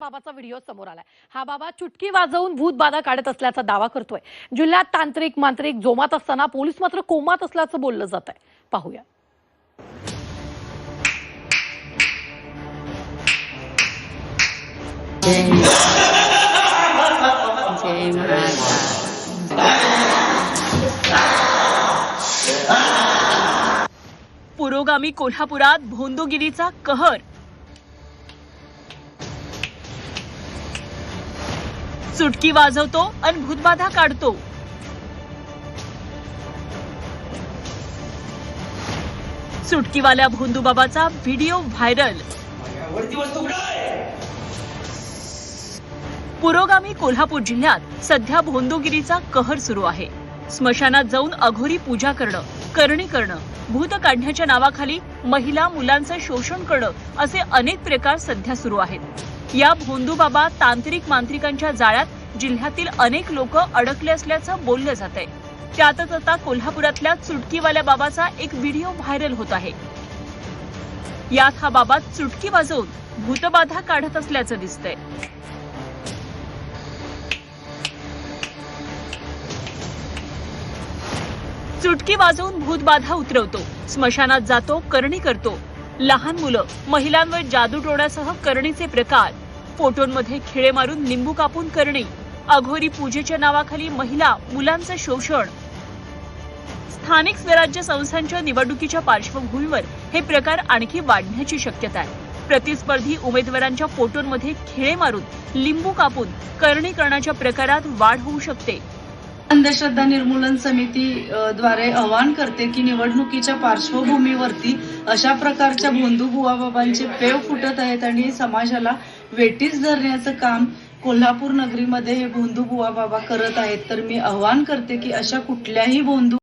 बाबाचा video समोर आलाय. हा बाबा चुटकी वाजवून भूत बाधा काढत असल्याचा दावा करतोय. जिल्ह्यात तांत्रिक मांत्रिक जोमात असताना पोलीस मात्र कोमात असल्याचं बोललं जात आहे पाहूया. पुरोगामी कोल्हापुरात भोंदोगिरीचा कहर. चुटकी वाजवतो आणि भूतबाधा काढतो. चुटकीवाल्या भोंदूबाबाचा व्हिडिओ व्हायरल. पुरोगामी कोल्हापूर जिल्ह्यात सध्या भोंदूगिरीचा कहर सुरू आहे. स्मशानात जाऊन अघोरी पूजा करणं करणी करणं भूत काढण्याच्या नावाखाली महिला मुलांचं शोषण करणं असे अनेक प्रकार सध्या सुरू आहेत. या भोंदूबाबा तांत्रिक मांत्रिकांच्या जाळ्यात जिल्ह्यातील अनेक लोक अडकले असल्याचं बोललं जात आहे. त्यातच आता कोल्हापुरातल्या चुटकीवाल्या बाबाचा एक व्हिडिओ व्हायरल होत आहे. यात हा बाबा चुटकी वाजवून भूतबाधा काढत असल्याचं दिसतंय. चुटकी वाजवून भूतबाधा उतरवतो स्मशानात जातो करणी करतो लहान मुलं महिलांवर जादू टोण्यासह करणीचे प्रकार. फोटोंमध्ये खिळे मारून लिंबू कापून करणे. अघोरी पूजेच्या नावाखाली महिला मुलांचं शोषण. स्थानिक स्वराज्य संस्थांच्या निवडणुकीच्या पार्श्वभूमीवर हे प्रकार आणखी वाढण्याची शक्यता आहे. प्रतिस्पर्धी उमेदवारांच्या फोटोंमध्ये खिळे मारून लिंबू कापून करणी करण्याच्या प्रकारात वाढ होऊ शकते. अंधश्रद्धा निर्मूलन समिती द्वारे आवाहन करते की निवडणुकीच्या पार्श्वभूमीवरती अशा प्रकारच्या भोंदू बुवाबाबांचे पेव फुटत आहेत आणि समाजाला वेटीस धरण्याचं काम कोल्हापूर नगरीमध्ये हे भोंदू बुवा बाबा करत आहेत. तर मी आवाहन करते की अशा कुठल्याही भोंदू